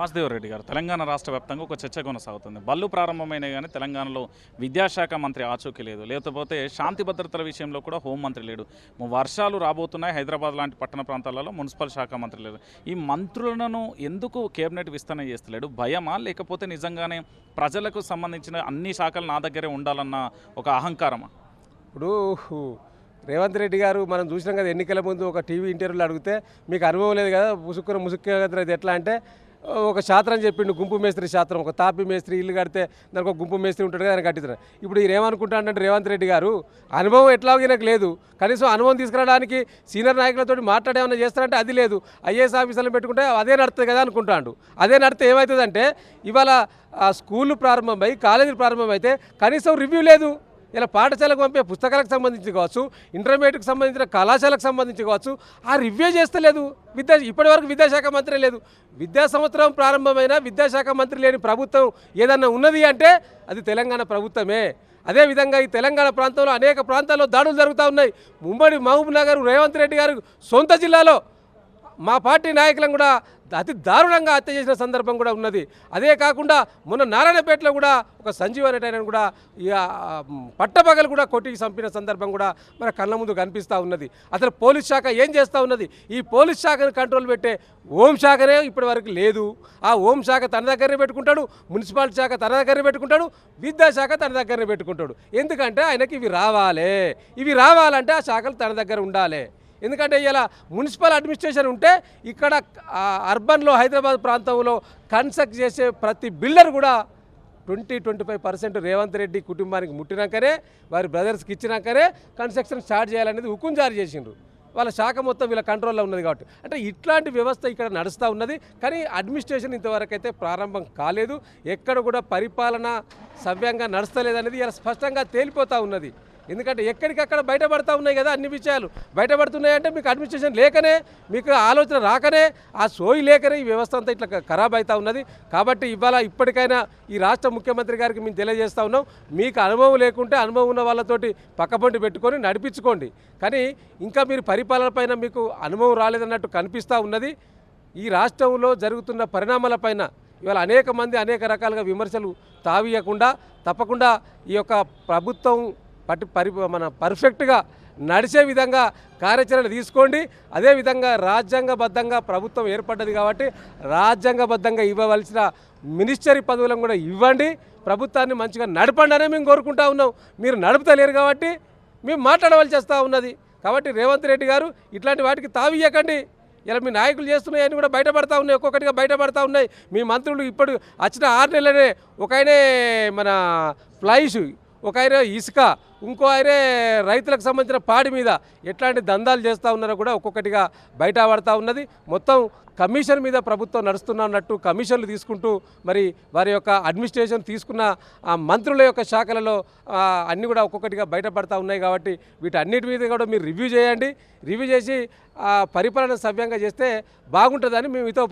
వాసుదేవ్ రెడ్డి గారు తెలంగాణ రాష్ట్ర వ్యాప్తంగా ఒక చర్చ కొనసాగుతుంది. బళ్ళు ప్రారంభమైన కానీ తెలంగాణలో విద్యాశాఖ మంత్రి ఆచూకీ లేదు. లేకపోతే శాంతి భద్రతల విషయంలో కూడా హోంమంత్రి లేడు. వర్షాలు రాబోతున్నాయి. హైదరాబాద్ లాంటి పట్టణ ప్రాంతాలలో మున్సిపల్ శాఖ మంత్రి లేదు ఈ మంత్రులను ఎందుకు కేబినెట్ విస్తరణ చేస్తలేడు? భయమా? లేకపోతే నిజంగానే ప్రజలకు సంబంధించిన అన్ని శాఖలు నా దగ్గరే ఉండాలన్న ఒక అహంకారమా? ఇప్పుడు రేవంత్ రెడ్డి గారు మనం చూసినాం కదా ఎన్నికల ముందు ఒక టీవీ ఇంటర్వ్యూలో అడిగితే మీకు అనుభవం లేదు కదా ముసుక్కున ముసుక్కు ఎట్లా? అంటే ఒక శాస్త్రం చెప్పిండు గుంపు మేస్త్రి శాస్త్రం. ఒక తాపి మేస్త్రి ఇల్లు కడితే దానికి ఒక గుంపు మేస్త్రి ఉంటాడు కదా ఆయన కట్టిస్తారు. ఇప్పుడు ఏమనుకుంటా ఏమనుకుంటాడంటే రేవంత్ రెడ్డి గారు అనుభవం ఎట్లాగో నాకు లేదు. కనీసం అనుభవం తీసుకురావడానికి సీనియర్ నాయకులతో మాట్లాడేమన్నా చేస్తారంటే అది లేదు. ఐఏఎస్ ఆఫీసర్లు పెట్టుకుంటే అదే నడుతుంది కదా అనుకుంటాడు. అదే నడితే ఏమవుతుందంటే ఇవాళ స్కూళ్ళు ప్రారంభమై కాలేజీలు ప్రారంభమైతే కనీసం రివ్యూ లేదు. ఇలా పాఠశాలకు పంపే పుస్తకాలకు సంబంధించి కావచ్చు ఇంటర్మీడియట్కి సంబంధించిన కళాశాలకు సంబంధించి కావచ్చు ఆ రివ్యూ చేస్తలేదు విద్యా ఇప్పటివరకు విద్యాశాఖ మంత్రి లేదు. విద్యా సంవత్సరం ప్రారంభమైన విద్యాశాఖ మంత్రి లేని ప్రభుత్వం ఏదన్నా ఉన్నది అంటే అది తెలంగాణ ప్రభుత్వమే. అదేవిధంగా ఈ తెలంగాణ ప్రాంతంలో అనేక ప్రాంతాల్లో దాడులు జరుగుతూ ఉన్నాయి. ముంబడి మహబూబ్ నగర్ రేవంత్ రెడ్డి గారు సొంత జిల్లాలో మా పార్టీ నాయకులను కూడా అతి దారుణంగా హత్య చేసిన సందర్భం కూడా ఉన్నది. అదే కాకుండా మొన్న నారాయణపేటలో కూడా ఒక సంజీవ్ అనేటైన కూడా పట్టపగలు కూడా కొట్టికి చంపిన సందర్భం కూడా మన కళ్ళ ముందు కనిపిస్తూ ఉన్నది. అసలు పోలీస్ శాఖ ఏం చేస్తూ ఉన్నది? ఈ పోలీస్ శాఖను కంట్రోల్ పెట్టే హోం శాఖనే ఇప్పటి వరకు లేదు. ఆ హోం శాఖ తన దగ్గరనే పెట్టుకుంటాడు మున్సిపాలిటీ శాఖ తన దగ్గరనే పెట్టుకుంటాడు విద్యాశాఖ తన దగ్గరనే పెట్టుకుంటాడు. ఎందుకంటే ఆయనకి ఇవి రావాలి. ఇవి రావాలంటే ఆ శాఖలు తన దగ్గర ఉండాలి. ఎందుకంటే ఇలా మున్సిపల్ అడ్మినిస్ట్రేషన్ ఉంటే ఇక్కడ అర్బన్లో హైదరాబాద్ ప్రాంతంలో కన్స్ట్రక్ట్ చేసే ప్రతి బిల్డర్ కూడా twenty twenty five percent Revanth Reddy కుటుంబానికి ముట్టినాకనే వారి బ్రదర్స్కి ఇచ్చినాకనే కన్స్ట్రక్షన్ స్టార్ట్ చేయాలనేది హుకుం జారీ చేసిండ్రు. వాళ్ళ శాఖ మొత్తం వీళ్ళ కంట్రోల్లో ఉన్నది కాబట్టి. అంటే ఇట్లాంటి వ్యవస్థ ఇక్కడ నడుస్తూ ఉన్నది. కానీ అడ్మినిస్ట్రేషన్ ఇంతవరకు అయితే ప్రారంభం కాలేదు. ఎక్కడ కూడా పరిపాలన సవ్యంగా నడుస్తలేదనేది ఇలా స్పష్టంగా తేలిపోతూ ఉన్నది. ఎందుకంటే ఎక్కడికక్కడ బయటపడతా ఉన్నాయి కదా అన్ని విషయాలు. బయటపడుతున్నాయంటే మీకు అడ్మినిస్ట్రేషన్ లేకనే మీకు ఆలోచన రాకనే ఆ సోయి లేకనే ఈ వ్యవస్థ అంతా ఇట్లా ఖరాబ్ అవుతా ఉన్నది. కాబట్టి ఇవాళ ఇప్పటికైనా ఈ రాష్ట్ర ముఖ్యమంత్రి గారికి మేము తెలియజేస్తా ఉన్నాం. మీకు అనుభవం లేకుంటే అనుభవం ఉన్న వాళ్ళతోటి పక్కపొంటి పెట్టుకొని నడిపించుకోండి. కానీ ఇంకా మీరు పరిపాలన పైన మీకు అనుభవం రాలేదన్నట్టు కనిపిస్తూ ఉన్నది. ఈ రాష్ట్రంలో జరుగుతున్న పరిణామాలపైన ఇవాళ అనేక మంది అనేక రకాలుగా విమర్శలు తావీయకుండా తప్పకుండా ఈ యొక్క ప్రభుత్వం పట్టి పరి మన పర్ఫెక్ట్గా నడిచే విధంగా కార్యాచరణ తీసుకోండి. అదేవిధంగా రాజ్యాంగబద్ధంగా ప్రభుత్వం ఏర్పడ్డది కాబట్టి రాజ్యాంగబద్ధంగా ఇవ్వవలసిన మినిస్టరీ పదవులను కూడా ఇవ్వండి. ప్రభుత్వాన్ని మంచిగా నడపండి అనే మేము కోరుకుంటా ఉన్నాం. మీరు నడుపుతలేరు కాబట్టి మేము మాట్లాడవలసి వస్తూ ఉన్నది. కాబట్టి రేవంత్ రెడ్డి గారు ఇట్లాంటి వాటికి తావియ్యకండి ఇలా మీ నాయకులు చేస్తున్నాయని కూడా బయటపడతా ఉన్నాయి. ఒక్కొక్కటిగా బయటపడతా ఉన్నాయి. మీ మంత్రులు ఇప్పుడు వచ్చిన ఆరు నెలలనే ఒక మన ఫ్లైష్ ఒక ఆయన ఇసుక ఇంకో ఆయనే రైతులకు సంబంధించిన పాడి మీద ఎట్లాంటి దందాలు చేస్తూ ఉన్నారో కూడా ఒక్కొక్కటిగా బయట పడతా ఉన్నది. మొత్తం కమిషన్ మీద ప్రభుత్వం నడుస్తున్నట్టు కమిషన్లు తీసుకుంటూ మరి వారి యొక్క అడ్మినిస్ట్రేషన్ తీసుకున్న మంత్రుల యొక్క శాఖలలో అన్నీ కూడా ఒక్కొక్కటిగా బయటపడతా ఉన్నాయి కాబట్టి వీటన్నిటి మీద కూడా మీరు రివ్యూ చేయండి. రివ్యూ చేసి పరిపాలన సవ్యంగా చేస్తే బాగుంటుందని మేము ఇతో